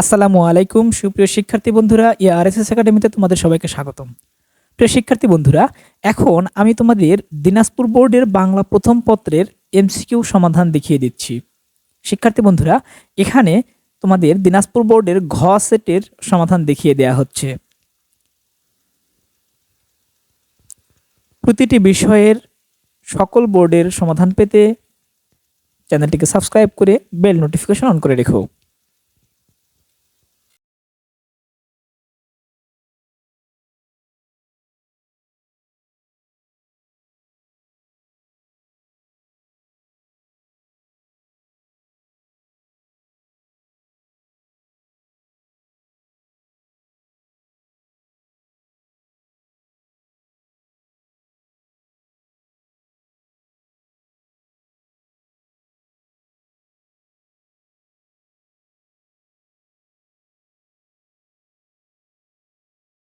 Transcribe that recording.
আসসালামু আলাইকুম, সুপ্রিয় শিক্ষার্থী বন্ধুরা, ইয়া আর এস একাডেমিতে তোমাদের সবাইকে স্বাগতম। প্রিয় শিক্ষার্থী বন্ধুরা, এখন আমি তোমাদের দিনাজপুর বোর্ডের বাংলা প্রথম পত্রের এমসিকিউ সমাধান দেখিয়ে দিচ্ছি। শিক্ষার্থী বন্ধুরা, এখানে তোমাদের দিনাজপুর বোর্ডের ঘ সেটের সমাধান দেখিয়ে দেয়া হচ্ছে। প্রতিটি বিষয়ের সকল বোর্ডের সমাধান পেতে চ্যানেলটিকে সাবস্ক্রাইব করে বেল নোটিফিকেশন অন করে রেখো।